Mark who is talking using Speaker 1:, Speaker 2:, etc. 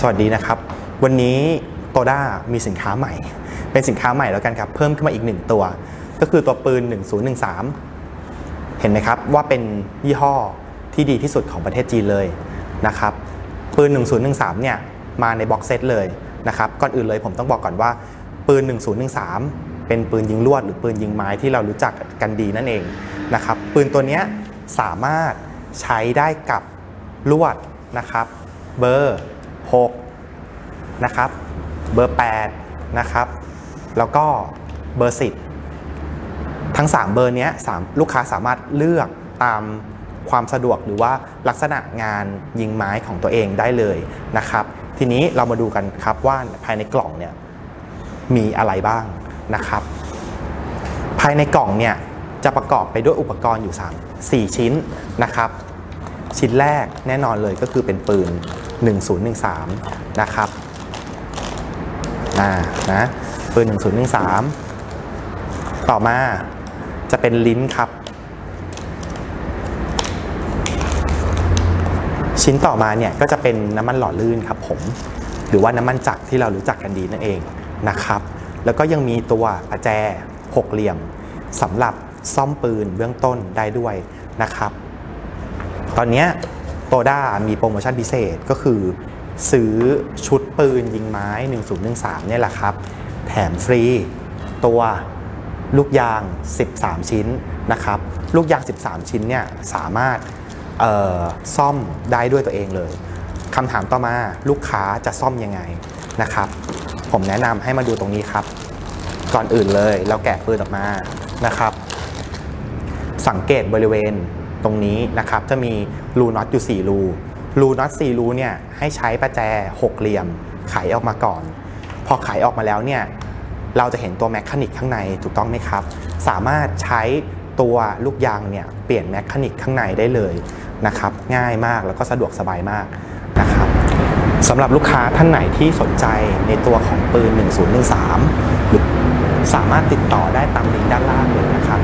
Speaker 1: สวัสดีนะครับ วันนี้โตด้ามีสินค้าใหม่ เป็นสินค้าใหม่แล้วกันครับ เพิ่มขึ้นมาอีกหนึ่งตัว ก็คือตัวปืน 1013 เห็นไหมครับว่าเป็นยี่ห้อที่ดีที่สุดของประเทศจีนเลยนะครับ ปืน 1013 เนี่ยมาในบ็อกเซตเลยนะครับ ก่อนอื่นเลยผมต้องบอกก่อนว่า ปืน 1013 เป็นปืนยิงลวด หรือปืนยิงไม้ที่เรารู้จักกันดีนั่นเองนะครับ ปืนตัวเนี้ยสามารถใช้ได้กับลวดนะครับ เบอร์ 6นะครับ เบอร์8นะครับ แล้วก็เบอร์ 10 ทั้ง 3 เบอร์เนี้ยสามลูกค้าสามารถเลือกตามความสะดวกหรือว่าลักษณะงานยิงไม้ของตัวเองได้เลยนะครับ ทีนี้เรามาดูกันครับว่าภายในกล่องเนี่ยมีอะไรบ้างนะครับ ภายในกล่องเนี่ยจะประกอบไปด้วยอุปกรณ์อยู่ 3 4 ชิ้นนะครับ ชิ้นแรกแน่นอนเลยก็คือเป็นปืน 1013 นะครับอ่านะปืน1013 ต่อมาจะเป็นลิ้นครับ ชิ้นต่อมาเนี่ยก็จะเป็นน้ำมันหล่อลื่นครับผมหรือว่าน้ำมันจักรที่เรารู้จักกันดีนั่นเองนะครับ แล้วก็ยังมีตัวประแจหกเหลี่ยมสำหรับซ่อมปืนเบื้องต้นได้ด้วยนะครับ ตอนนี้ โตด้ามีโปรโมชั่นพิเศษก็คือ ซื้อชุดปืนยิงไม้ 1013 เนี่ยแหละครับ แถมฟรี ตัวลูกยาง 13 ชิ้นนะครับ ลูกยาง 13 ชิ้นเนี่ยสามารถซ่อมได้ด้วยตัวเองเลยคำถามต่อมาลูกค้าจะซ่อมยังไงนะครับ ผมแนะนำให้มาดูตรงนี้ครับ ก่อนอื่นเลยเราแกะปืนออกมานะครับ สังเกตบริเวณ ตรงนี้นะครับจะมีรูน็อตอยู่ 4 รูรูน็อต4รูเนี่ยให้ใช้ประแจ6เหลี่ยมไขออกมาก่อน พอไขออกมาแล้วเนี่ยเราจะเห็นตัวแมคานิกข้างในถูกต้องไหมครับ สามารถใช้ตัวลูกยางเนี่ยเปลี่ยนแมคานิกข้างในได้เลยนะครับง่ายมากแล้วก็สะดวกสบายมากนะครับสำหรับลูกค้าท่านไหนที่สนใจในตัวของปืน 1013หรือสามารถติดต่อได้ตามลิงก์ด้านล่างเลยนะครับ